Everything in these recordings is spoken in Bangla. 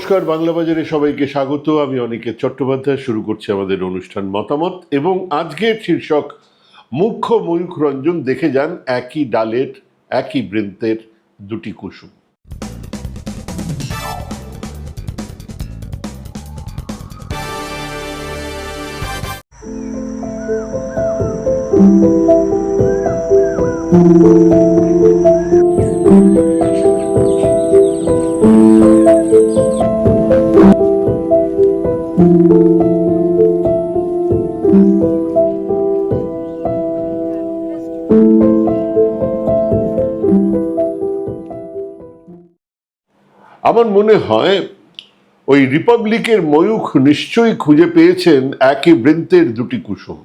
নমস্কার, বাংলা বাজারে সবাইকে স্বাগত। আমি অনিকেত চট্টোপাধ্যায়, শুরু করছি আমাদের অনুষ্ঠান মতামত। এবং আজকের শীর্ষক মুখ্য ময়ূখ রঞ্জন দেখে যান একই ডালের, একই বৃন্তের দুটি কুসুম। আমার মনে হয় ওই রিপাবলিকের ময়ূখ নিশ্চয়ই খুঁজে পেয়েছেন একই বৃন্তের দুটি কুসুম।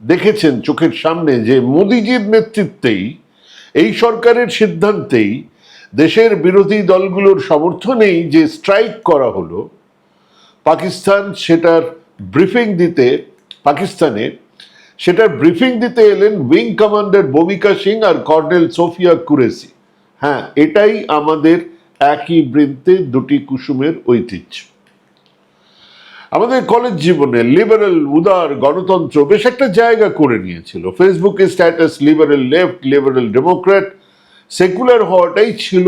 দেখেছেন চোখের সামনে যে মোদিজির নেতৃত্বেই, এই সরকারের সিদ্ধান্তেই, দেশের বিরোধী দলগুলোর সমর্থনেই যে স্ট্রাইক করা হলো, পাকিস্তান সেটার ব্রিফিং দিতে, পাকিস্তানে সেটার ব্রিফিং দিতে এলেন উইং কমান্ডার ববিকা সিং আর কর্নেল সোফিয়া কুরেসি। হ্যাঁ এটাই আমাদের একই বৃন্তে দুটি কুসুমের ঐতিহ্য। আমাদের কলেজ জীবনে লিবারেল উদার গণতন্ত্র বেশ একটা জায়গা করে নিয়েছিল। ফেসবুকে status liberal left liberal democrat secular হওয়াটাই ছিল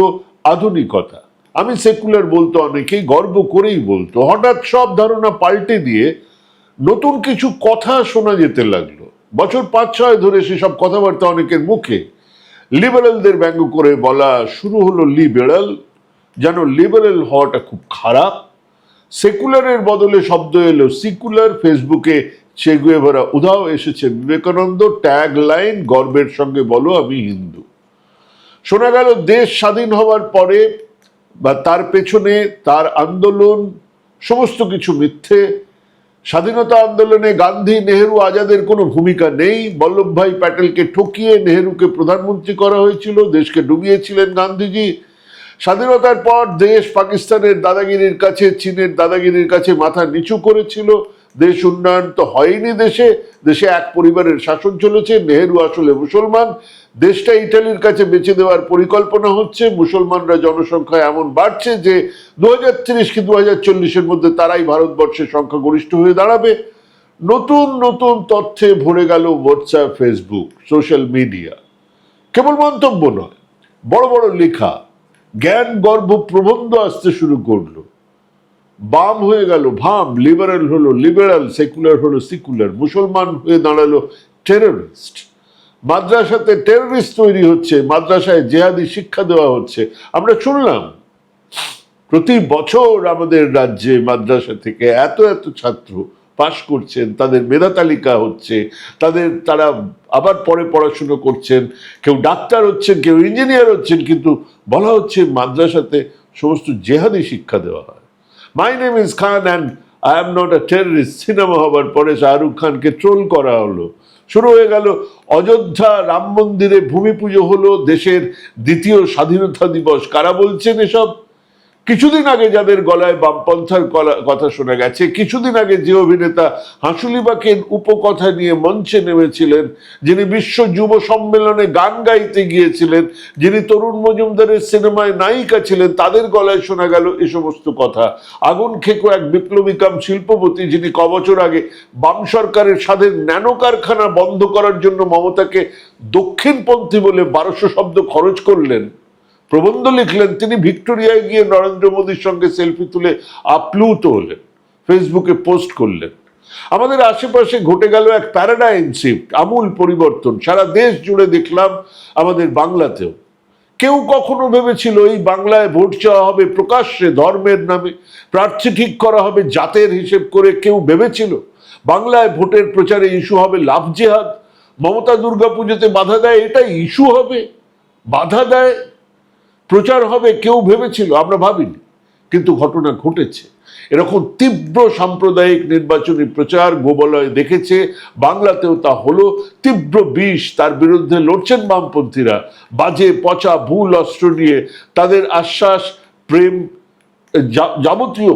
আধুনিকতা। আমি সেকুলার বলতো অনেকেই গর্ব করেই বলতো। হঠাৎ সব ধারণা পাল্টে দিয়ে নতুন কিছু কথা শোনা যেতে লাগল। বছর পাঁচ ছয় ধরে সেসব কথাবার্তা অনেকের মুখে। লিবারেলদের ব্যঙ্গ করে বলা শুরু হলো লিবারেল যেন লিবারেল হওয়াটা খুব খারাপ। সেকুলারের বদলে শব্দ এলো, সিকুলার ফেসবুকে চেগুয়েভারা উধাও এসেছে। বিবেকানন্দ ট্যাগ লাইন গর্বের সঙ্গে বলো আমি হিন্দু। শোনা গেল, দেশ স্বাধীন হওয়ার পরে বা তার পেছনে তার আন্দোলন, সমস্ত কিছু মিথ্যে। স্বাধীনতা আন্দোলনে গান্ধী, নেহেরু আজাদের কোনো ভূমিকা নেই। বল্লভভাই প্যাটেলকে ঠকিয়ে নেহেরুকে প্রধানমন্ত্রী করা হয়েছিল, দেশকে ডুবিয়েছিলেন গান্ধীজি। স্বাধীনতার পর দেশ পাকিস্তানের দাদাগিরির কাছে, চীনের দাদাগিরির কাছে মাথা নিচু করেছিল। দেশ উন্নয়ন তো হয়নি দেশে। দেশে এক পরিবারের শাসন চলেছে, নেহেরু আসলে মুসলমান। দেশটা ইটালির কাছে বেঁচে দেওয়ার পরিকল্পনা হচ্ছে। মুসলমানরা জনসংখ্যা এমন বাড়ছে যে দু হাজার তিরিশ কি দু হাজার চল্লিশের মধ্যে তারাই ভারতবর্ষের সংখ্যাগরিষ্ঠ হয়ে দাঁড়াবে। নতুন নতুন তথ্যে ভরে গেল হোয়াটসঅ্যাপ ফেসবুক সোশ্যাল মিডিয়া কেবল মন্তব্য নয়, বড় বড় লেখা। জ্ঞান গর্ভ প্রবন্ধ আসতে শুরু করল। বাম হয়ে গেল, ভাম লিবারেল হলো লিবারাল সেকুলার হলো সিকুলার মুসলমান হয়ে দাঁড়াল টেররিস্ট মাদ্রাসাতে টেররিস্ট তৈরি হচ্ছে, মাদ্রাসায় জেহাদি শিক্ষা দেওয়া হচ্ছে। আমরা শুনলাম, প্রতি বছর আমাদের রাজ্যে মাদ্রাসা থেকে এত এত ছাত্র পাশ করছেন, তাদের মেধা তালিকা হচ্ছে, তাদের তারা আবার পরে পড়াশুনো করছেন, কেউ ডাক্তার হচ্ছেন, কেউ ইঞ্জিনিয়ার হচ্ছেন, কিন্তু বলা হচ্ছে মাদ্রাসাতে সমস্ত জেহাদি শিক্ষা দেওয়া হয়। My name is Khan and I am not a terrorist cinema হবার পরে শাহরুখ খানকে ট্রোল করা হলো। শুরু হয়ে গেল, অযোধ্যা রাম মন্দিরে ভূমি পুজো হলো, দেশের দ্বিতীয় স্বাধীনতা দিবস। কারা বলছেন এসব? কিছুদিন আগে যাদের গলায় বামপন্থার কথা শোনা গেছে, কিছুদিন আগে যে অভিনেতা হাসুলিবাকের উপকথা নিয়ে মঞ্চে নেমেছিলেন, যিনি বিশ্ব যুব সম্মেলনে গান গাইতে গিয়েছিলেন, যিনি তরুণ মজুমদারের সিনেমায় নায়িকা ছিলেন, তাদের গলায় শোনা গেল এ সমস্ত কথা। আগুন খেকো এক বিপ্লবী কাম শিল্পপতি, যিনি কবছর আগে বাম সরকারের স্বাধীন ন্যানো কারখানা বন্ধ করার জন্য মমতাকে দক্ষিণপন্থী বলে বারোশো শব্দ খরচ করলেন। প্রবন্ধ লিখলেন, তিনি ভিক্টোরিয়ায় গিয়ে নরেন্দ্র মোদীর সঙ্গে সেলফি তুলে আপ্লুত হলেন ফেসবুকে পোস্ট করলেন। আমাদের আশেপাশে ঘটে গেল এক প্যারাডাইম শিফট আমূল পরিবর্তন। সারা দেশ জুড়ে দেখলাম আমাদের বাংলাতেও। কেউ কখনো ভেবেছিল এই বাংলায় ভোট চাওয়া হবে প্রকাশ্যে, ধর্মের নামে, প্রার্থী ঠিক করা হবে জাতের হিসেব করে কেউ ভেবেছিল? বাংলায় ভোটের প্রচারে ইস্যু হবে লাভ জেহাদ মমতা দুর্গাপুজোতে বাধা দেয় এটা ইস্যু হবে। বাধা দেয় প্রচার হবে, কেউ ভেবেছিল, আমরা ভাবিনি, কিন্তু ঘটনা ঘটেছে। এরকম তীব্র সাম্প্রদায়িক নির্বাচনী প্রচার গোবলয় দেখেছে, বাংলাতেও তা হলো, তীব্র বিষ, তার বিরুদ্ধে লড়ছেন বামপন্থীরা, বাজে, পচা, ভুল অস্ত্র নিয়ে তাদের আশ্বাস, প্রেম যাবতীয়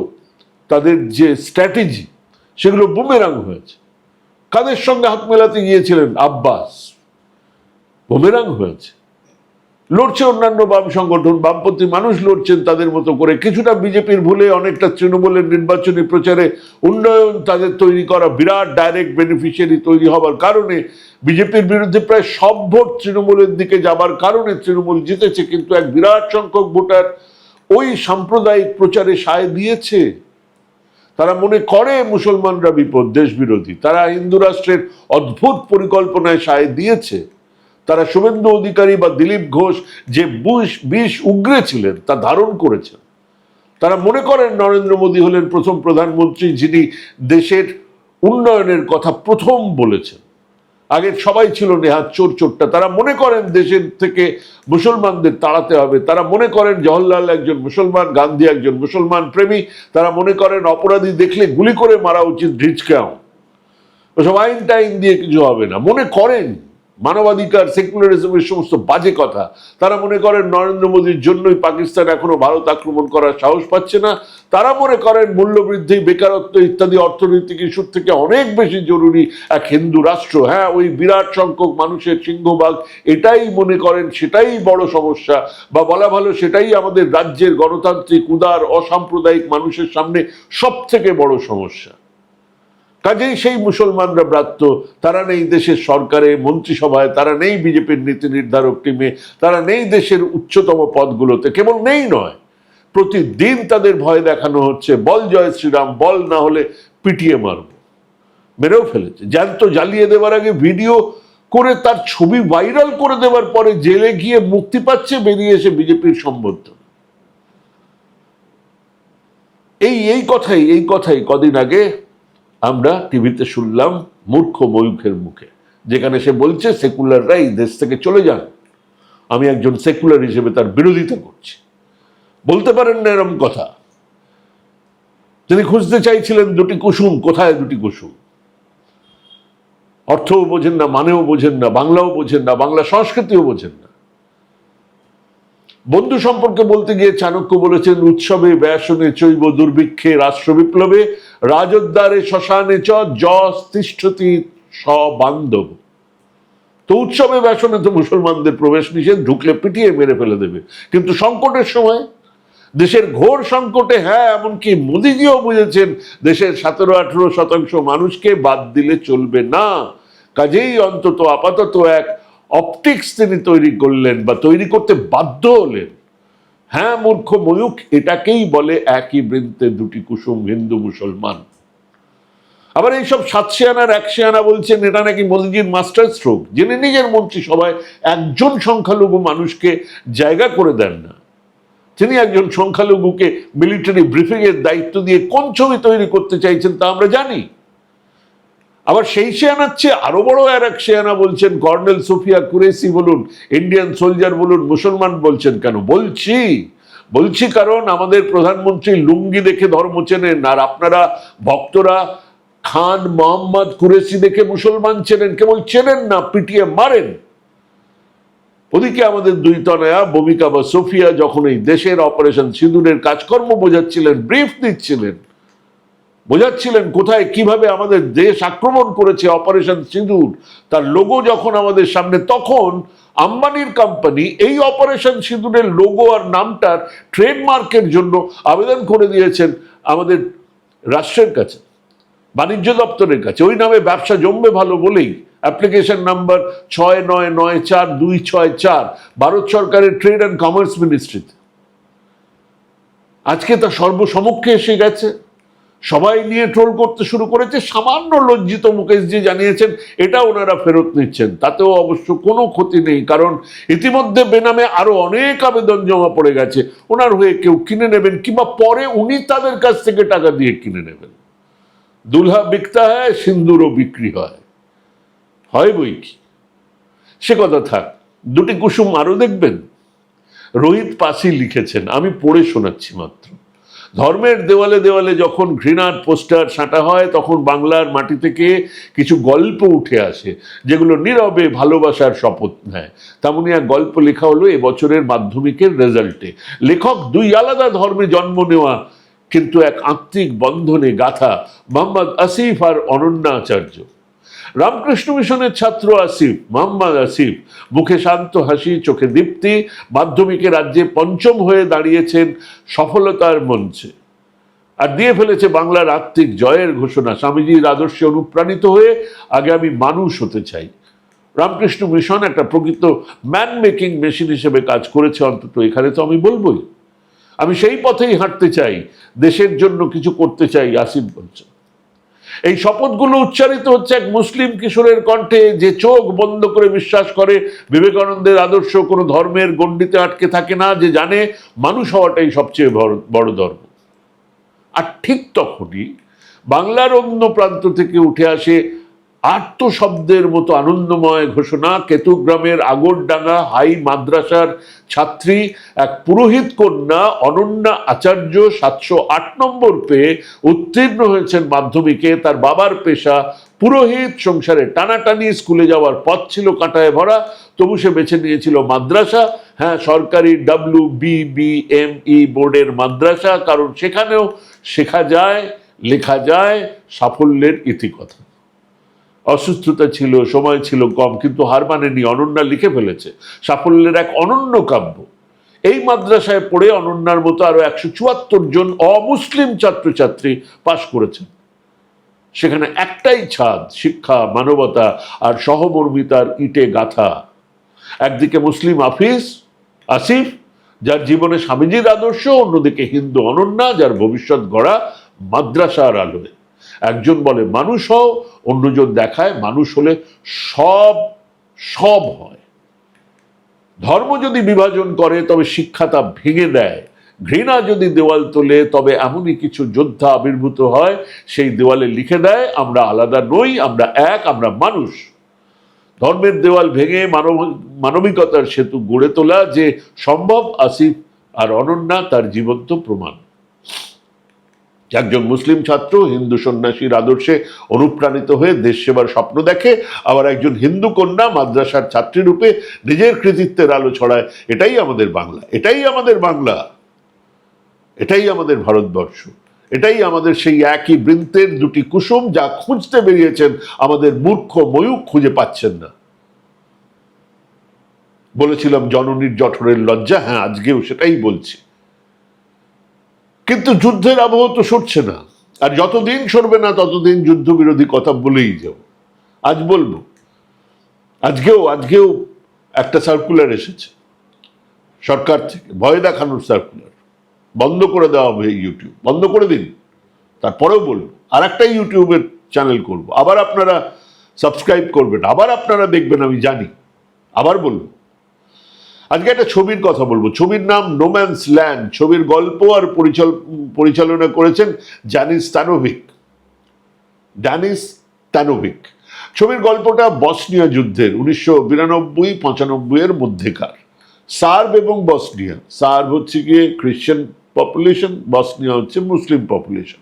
তাদের যে স্ট্র্যাটেজি, সেগুলো বুমেরাং হয়েছে। কাদের সঙ্গে হাত মেলাতে গিয়েছিলেন আব্বাস? বুমেরাং হয়েছে। লড়ছে অন্যান্য বাম সংগঠন, বামপন্থী মানুষ লড়ছেন তাদের মতো করে। কিছুটা বিজেপির ভুলে অনেকটা তৃণমূলের নির্বাচনী প্রচারে উন্নয়ন তাদের তৈরি করা বিরাট ডাইরেক্ট বেনিফিশিয়ারি তৈরি হবার কারণে বিজেপির বিরুদ্ধে প্রায় সব ভোট তৃণমূলের দিকে যাবার কারণে তৃণমূল জিতেছে, কিন্তু এক বিরাট সংখ্যক ভোটার ওই সাম্প্রদায়িক প্রচারে সায় দিয়েছে। তারা মনে করে মুসলমানরা বিপদ দেশ বিরোধী তারা হিন্দু রাষ্ট্রের অদ্ভুত পরিকল্পনায় সায় দিয়েছে। তারা শুভেন্দু অধিকারী বা দিলীপ ঘোষ যে বুশ বিষ উগ্রে ছিলেন, তা ধারণ করেছেন। তারা মনে করেন নরেন্দ্র মোদী হলেন প্রথম প্রধানমন্ত্রী যিনি দেশের উন্নয়নের কথা প্রথম বলেছেন। আগের সবাই ছিল নেহাত চোর চোরটা। তারা মনে করেন দেশের থেকে মুসলমানদের তাড়াতে হবে। তারা মনে করেন জওহরলাল একজন মুসলমান, গান্ধী একজন মুসলমান প্রেমী। তারা মনে করেন অপরাধী দেখলে গুলি করে মারা উচিত ঢিচকাও ওসব আইন টাইন দিয়ে কিছু হবে না। মনে করেন মানবাধিকার সেকুলারিজমের সমস্ত বাজে কথা। তারা মনে করেন নরেন্দ্র মোদীর জন্যই পাকিস্তান এখনও ভারত আক্রমণ করার সাহস পাচ্ছে না। তারা মনে করেন মূল্যবৃদ্ধি, বেকারত্ব ইত্যাদি অর্থনৈতিক ইস্যুর থেকে অনেক বেশি জরুরি এক হিন্দু রাষ্ট্র। হ্যাঁ ওই বিরাট সংখ্যক মানুষের সিংহভাগ এটাই মনে করেন সেটাই বড় সমস্যা। বা বলা ভালো, সেটাই আমাদের রাজ্যের গণতান্ত্রিক, উদার, অসাম্প্রদায়িক মানুষের সামনে সব থেকে বড় সমস্যা। কাজেই সেই মুসলমানরা ব্রাত্য, তারা নেই দেশের সরকারে, মন্ত্রিসভায়, তারা নেই বিজেপির নীতি নির্ধারক টিমে, তারা নেই দেশের উচ্চতম পদগুলোতে, কেবল নেই নয়, প্রতিদিন তাদের ভয় দেখানো হচ্ছে, বল জয় শ্রীরাম, বল না হলে পিটিয়ে মারব। মেরেও ফেলেছে। জ্যান্ত জ্বালিয়ে দেওয়ার আগে ভিডিও করে তার ছবি ভাইরাল করে দেওয়ার পরে জেলে গিয়ে মুক্তি পাচ্ছে, বেরিয়ে এসে বিজেপির সম্বোধন এই এই কথাই এই কথাই কদিন আগে আমরা টিভিতে শুনলাম মূর্খ ময়ূখের মুখে, যেখানে সে বলছে সেকুলাররা এই দেশ থেকে চলে যান। আমি একজন সেকুলার হিসেবে তার বিরোধিতা করছি। বলতে পারেন না এরম কথা। তিনি খুঁজতে চাইছিলেন দুটি কুসুম, কোথায় দুটি কুসুম? অর্থও বোঝেন না, মানেও বোঝেন না, বাংলাও বোঝেন না, বাংলা সংস্কৃতিও বোঝেন না। বন্ধু সম্পর্কে বলতে গিয়ে চাণক্য বলেছেন, উৎসবে, ব্যাসনে চৈব দুর্ভিক্ষে রাষ্ট্র বিপ্লবে রাজোদ্দারে শ্মশানে চ যশ সবান্ধব তো উৎসবে, ব্যাসনে তো মুসলমানদের প্রবেশ নিষেধ, ঢুকলে পিটিয়ে মেরে ফেলে দেবে। কিন্তু সংকটের সময়, দেশের ঘোর সংকটে হ্যাঁ এমনকি মোদিজিও বুঝেছেন, দেশের সতেরো আঠেরো শতাংশ মানুষকে বাদ দিলে চলবে না। কাজেই অন্তত আপাতত এক অপটিক্স তিনি তৈরি করলেন বা তৈরি করতে বাধ্য হলেন। হ্যাঁ মূর্খ ময়ূখ এটাকেই বলে একই বৃন্তে দুটি কুসুম, হিন্দু, মুসলমান। আবার এইসব সাতশে আনার একশে আনা বলছেন, এটা নাকি মোদীজির মাস্টার স্ট্রোক, যিনি নিজের মন্ত্রিসভায় একজন সংখ্যালঘু মানুষকে জায়গা করে দেন না। তিনি একজন সংখ্যালঘুকে মিলিটারি ব্রিফিং এর দায়িত্ব দিয়ে কোন ছবি তৈরি করতে চাইছেন তা আমরা জানি। আবার সেই শেয়ানার চেয়ে আরও বড় আর এক শেয়ানা বলছেন, কর্নেল সুফিয়া কুরেসি বলুন ইন্ডিয়ান সোলজার বলুন, মুসলমান বলছেন কেন? বলছি বলছি কারণ আমাদের প্রধানমন্ত্রী লুঙ্গি দেখে ধর্ম চেনেন, আর আপনারা ভক্তরা খান মোহাম্মদ কুরেসি দেখে মুসলমান চেনেন, কেবল চেনেন না, পিটিয়ে মারেন। ওদিকে আমাদের দুই তনয়া ভূমিকা বা সোফিয়া যখন এই দেশের অপারেশন সিঁদুরের কাজকর্ম বোঝাচ্ছিলেন, ব্রিফ দিচ্ছিলেন বোঝাচ্ছিলেন কোথায় কীভাবে আমাদের দেশ আক্রমণ করেছে অপারেশন সিঁদুর। তার লোগো যখন আমাদের সামনে, তখন আম্বানির কোম্পানি এই অপারেশন সিঁদুরের লোগো আর নামটার ট্রেডমার্কের জন্য আবেদন করে দিয়েছেন আমাদের রাষ্ট্রের কাছে, বাণিজ্য দপ্তরের কাছে। ওই নামে ব্যবসা জমবে ভালো বলেই। অ্যাপ্লিকেশন নাম্বার ছয় নয় নয় চার দুই ছয় চার, ভারত সরকারের ট্রেড অ্যান্ড কমার্স মিনিস্ট্রিতে আজকে তা সর্বসমক্ষে এসে গেছে। সবাই নিয়ে ট্রোল করতে শুরু করেছে। সামান্য লজ্জিত মুকেশজি জানিয়েছেন, এটা ওনারা ফেরত নিচ্ছেন। তাতেও অবশ্য কোনো ক্ষতি নেই, কারণ ইতিমধ্যে বেনামে আরও অনেক আবেদন জমা পড়ে গেছে। ওনার হয়ে কেউ কিনে নেবেন, কিংবা পরে উনি তাদের কাছ থেকে টাকা দিয়ে কিনে নেবেন। দুলহা বিকতা হয়, সিন্দুরও বিক্রি হয়। হয় বই কি? সে কথা থাক, দুটি কুসুম আরও দেখবেন? রোহিত পাসি লিখেছেন, আমি পড়ে শোনাচ্ছি মাত্র। ধর্মের দেওয়ালে দেওয়ালে যখন ঘৃণার পোস্টার ছাঁটা হয়, তখন বাংলার মাটি থেকে কিছু গল্প উঠে আসে, যেগুলো নীরবে ভালোবাসার শপথ নেয়। তেমনই এক গল্প লেখা হলো এবছরের মাধ্যমিকের রেজাল্টে। লেখক দুই আলাদা ধর্মে জন্ম নেওয়া, কিন্তু এক আত্মিক বন্ধনে গাথা মোহাম্মদ আসিফ আর অনন্যা আচার্য। রামকৃষ্ণ মিশনের ছাত্র আসিফ, মোহাম্মদ আসিফ, মুখে শান্ত হাসি, চোখে দীপ্তি, মাধ্যমিকে রাজ্যে পঞ্চম হয়ে দাঁড়িয়েছেন সফলতার মঞ্চে। আর দিয়ে ফেলেছে বাংলার আত্মিক জয়ের ঘোষণা। স্বামীজির আদর্শে অনুপ্রাণিত হয়ে আগে আমি মানুষ হতে চাই। রামকৃষ্ণ মিশন একটা প্রকৃত ম্যান মেকিং মেশিন হিসেবে কাজ করেছে অন্তত এখানে তো আমি বলবোই। আমি সেই পথেই হাঁটতে চাই, দেশের জন্য কিছু করতে চাই আসিফ বলছেন। এই শপথগুলো উচ্চারিত হচ্ছে এক মুসলিম কিশোরের কণ্ঠে যে চোখ বন্ধ করে বিশ্বাস করে। বিবেকানন্দের আদর্শ কোনো ধর্মের গণ্ডিতে আটকে থাকে না, যে জানে মানুষ হওয়াটাই সবচেয়ে বড় ধর্ম। আর ঠিক তখনই বাংলার অন্য প্রান্ত থেকে উঠে আসে আর্ত শব্দের মতো আনন্দময় ঘোষণা, কেতুগ্রামের আগরডাঙ্গা হাই মাদ্রাসার ছাত্রী, এক পুরোহিত কন্যা, অনন্যা আচার্য, সাতশো আট নম্বর পেয়ে উত্তীর্ণ হয়েছেন মাধ্যমিকে। তার বাবার পেশা পুরোহিত, সংসারে টানাটানি, স্কুলে যাওয়ার পথ ছিল কাঁটায় ভরা, তবু সে বেছে নিয়েছিল মাদ্রাসা। হ্যাঁ সরকারি ডাব্লিউ বিবিএমই বোর্ডের মাদ্রাসা, কারণ সেখানেও শেখা যায়, লেখা যায়, সাফল্যের ইতিকথা। অসুস্থতা ছিল, সময় ছিল কম, কিন্তু হার মানেনি, অনন্যা লিখে ফেলেছে। সাফল্যের এক অনন্য কাব্য। এই মাদ্রাসায় পড়ে অনন্যার মতো আরও একশো চুয়াত্তর জন অমুসলিম ছাত্রছাত্রী পাশ করেছেন। সেখানে একটাই ছাদ, শিক্ষা, মানবতা আর সহমর্মিতার ইটে গাথা। একদিকে মুসলিম আফিস আসিফ, যার জীবনে স্বামীজির আদর্শ, অন্যদিকে হিন্দু অনন্যা, যার ভবিষ্যৎ গড়া মাদ্রাসার আলোয়। একজন বলে, মানুষ হও। অন্যজন দেখায়, মানুষ হলে সব সব হয়। ধর্ম যদি বিভাজন করে, তবে শিক্ষা তা ভেঙে দেয়। ঘৃণা যদি দেওয়াল তোলে, তবে এমনই কিছু যোদ্ধা আবির্ভূত হয়। সেই দেওয়ালে লিখে দেয়, আমরা আলাদা নই, আমরা এক, আমরা মানুষ। ধর্মের দেওয়াল ভেঙে মানব, মানবিকতার সেতু গড়ে তোলা যে সম্ভব, আসিফ আর অনন্যা তার জীবন্ত প্রমাণ। একজন মুসলিম ছাত্র, হিন্দু সন্ন্যাসীর আদর্শে অনুপ্রাণিত হয়ে দেশ সেবার স্বপ্ন দেখে, আবার একজন হিন্দু কন্যা মাদ্রাসার ছাত্রী রূপে নিজের কৃতিত্বের আলো ছড়ায়। এটাই আমাদের বাংলা, এটাই আমাদের বাংলা, এটাই আমাদের ভারতবর্ষ, এটাই আমাদের সেই একই বৃন্তের দুটি কুসুম যা খুঁজতে বেরিয়েছেন, আমাদের মূর্খ ময়ূক খুঁজে পাচ্ছেন না। বলেছিলাম, জননীর জঠরের লজ্জা হ্যাঁ আজকেও সেটাই বলছি। কিন্তু যুদ্ধের আবহ তো সরছে না। আর যতদিন সরবে না, ততদিন যুদ্ধবিরোধী কথা বলেই যাব আজ বলব, আজকেও আজকেও একটা সার্কুলার এসেছে। সরকার থেকে, ভয় দেখানোর সার্কুলার বন্ধ করে দেওয়া হবে ইউটিউব বন্ধ করে দিন। তারপরেও বলব আর একটা ইউটিউবের চ্যানেল করব। আবার আপনারা সাবস্ক্রাইব করবেন। আবার আপনারা দেখবেন, আমি জানি। আবার বলব। আজকে একটা ছবির কথা বলব। ছবির নাম নোম্যান্স ল্যান্ড ছবির গল্প আর পরিচাল পরিচালনা করেছেন জানিস তানোভিক ড্যানিস তানোভিক ছবির গল্পটা বসনিয়া যুদ্ধের, উনিশশো বিরানব্বই, পঁচানব্বই এর মধ্যেকার। সার্ব এবং বসনিয়া। সার্ব হচ্ছে গিয়ে খ্রিশ্চান পপুলেশন বসনিয়া হচ্ছে মুসলিম পপুলেশন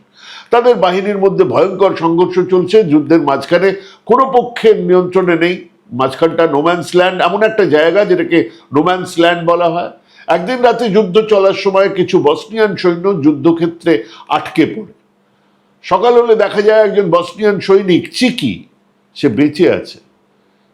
তাদের বাহিনীর মধ্যে ভয়ঙ্কর সংঘর্ষ চলছে, যুদ্ধের মাঝখানে কোনো পক্ষের নিয়ন্ত্রণে নেই। মাঝখানটা নোম্যান্স ল্যান্ড এমন একটা জায়গা যেটাকে নোম্যান্স ল্যান্ড বলা হয়। একদিন রাতে যুদ্ধ চলার সময় কিছু বসনিয়ান সৈন্য যুদ্ধক্ষেত্রে আটকে পড়ে। সকাল হলে দেখা যায় একজন বসনিয়ান সৈনিক চিকি, সে বেঁচে আছে।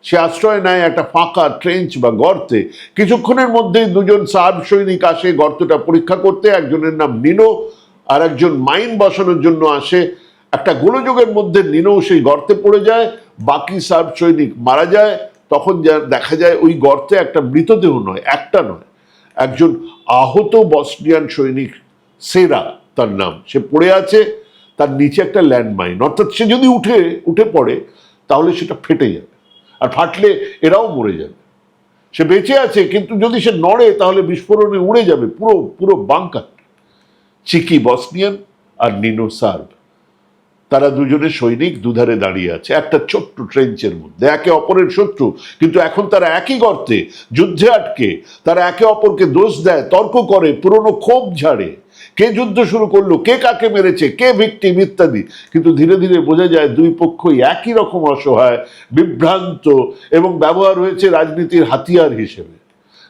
সে আশ্রয় নেয় একটা ফাঁকা ট্রেঞ্চ বা গর্তে। কিছুক্ষণের মধ্যেই দুজন সার্ব সৈনিক আসে গর্তটা পরীক্ষা করতে। একজনের নাম নিনো আর একজন মাইন বসানোর জন্য আসে। একটা গোলযোগের মধ্যে নিনো সেই গর্তে পড়ে যায়। বাকি সার্ব সৈনিক মারা যায়, তখন যা দেখা যায় ওই গর্তে একটা মৃতদেহ নয়, একটা নয়। একজন আহত বসনিয়ান সৈনিক, সেরা তার নাম। সে পড়ে আছে, তার নিচে একটা ল্যান্ডমাইন। অর্থাৎ সে যদি উঠে উঠে পড়ে, তাহলে সেটা ফেটে যাবে। আর ফাটলে এরাও মরে যাবে। সে বেঁচে আছে, কিন্তু যদি সে নড়ে, তাহলে বিস্ফোরণে উড়ে যাবে পুরো পুরো বাংকার। চিকি বসনিয়ান আর নিনো সার্ব। তারা দুজনে সৈনিক দুধারে দাঁড়িয়ে আছে, একটা ছোট্ট ট্রেঞ্চের মধ্যে। একে অপরের শত্রু, কিন্তু এখন তারা একই গর্তে, যুদ্ধে আটকে। তারা একে অপরকে দোষ দেয়, তর্ক করে, পুরনো ক্ষোভ ঝাড়ে। কে যুদ্ধ শুরু করল, কে কাকে মেরেছে, কে ভিক্টিম ইত্যাদি। কিন্তু ধীরে ধীরে বোঝা যায় দুই পক্ষই একই রকম অসহায়, বিভ্রান্ত এবং ব্যবহার হয়েছে রাজনীতির হাতিয়ার হিসেবে।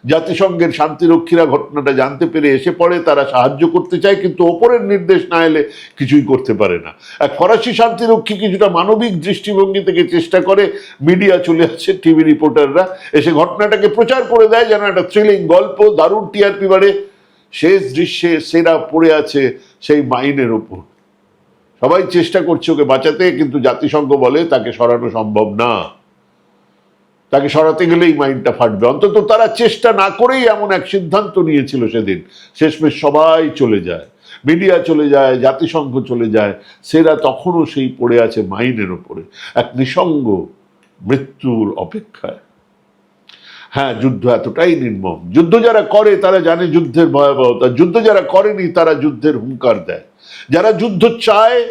জাতিসংঘের শান্তিরক্ষীরা ঘটনাটা জানতে পেরে এসে পড়ে, তারা সাহায্য করতে চায়, কিন্তু ওপরের নির্দেশ না এলে কিছুই করতে পারে না। এক ফরাসি শান্তিরক্ষী কিছুটা মানবিক দৃষ্টিভঙ্গি থেকে চেষ্টা করে, মিডিয়া চলে আসছে টিভি রিপোর্টাররা এসে ঘটনাটাকে প্রচার করে দেয়, যেন একটা থ্রিলিং গল্প, দারুণ টিআরপি বাড়ে। শেষ দৃশ্যে সেরা পড়ে আছে সেই মাইনের ওপর। সবাই চেষ্টা করছে ওকে বাঁচাতে, কিন্তু জাতিসংঘ বলে তাকে সরানো সম্ভব না। তাকে সরাতে গেলেই মাইন্ডটা ফাটবে। অন্তত তারা চেষ্টা না করেই এমন এক সিদ্ধান্ত নিয়েছিল সেদিন। শেষমেশ সবাই চলে যায়। মিডিয়া চলে যায়, জাতিসংঘ চলে যায়। সেরা তখনও সেই পড়ে আছে মাইনের ওপরে। এক নিঃসঙ্গ মৃত্যুর অপেক্ষায়। হ্যাঁ যুদ্ধ এতটাই নির্মম। যুদ্ধ যারা করে, তারা জানে যুদ্ধের ভয়াবহতা। যুদ্ধ যারা করেনি, তারা যুদ্ধের হুঙ্কার দেয়। যারা যুদ্ধ চায়,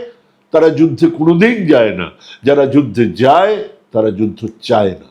তারা যুদ্ধে কোনোদিন যায় না। যারা যুদ্ধে যায়, তারা যুদ্ধ চায় না।